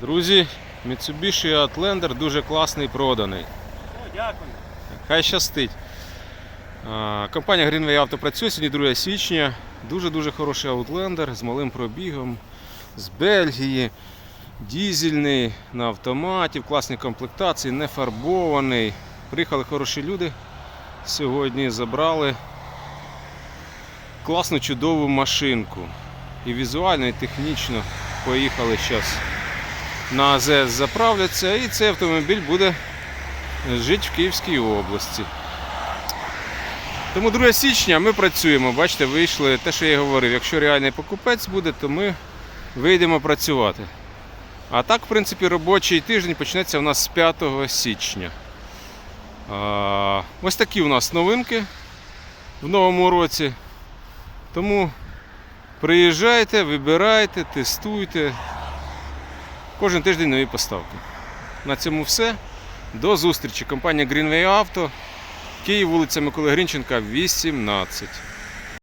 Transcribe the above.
Друзі, Mitsubishi Outlander дуже класний проданий. О, дякую. Хай щастить. Компанія Greenway Auto працює сьогодні 2 січня. Дуже-дуже хороший Outlander з малим пробігом з Бельгії. Дізельний на автоматі, в класній комплектації, не фарбований. Приїхали хороші люди. Сьогодні забрали класну чудову машинку. І візуально, і технічно поїхали зараз на АЗС заправляться. І цей автомобіль буде жити в Київській області. Тому 2 січня ми працюємо. Бачите, вийшли те, що я говорив. Якщо реальний покупець буде, то ми вийдемо працювати. А так, в принципі, робочий тиждень почнеться у нас з 5 січня. А, ось такі у нас новинки в новому році. Тому приїжджайте, вибирайте, тестуйте. Кожен тиждень нові поставки. На цьому все. До зустрічі. Компанія Greenway Auto. Київ, вулиця Миколи Грінченка, 18.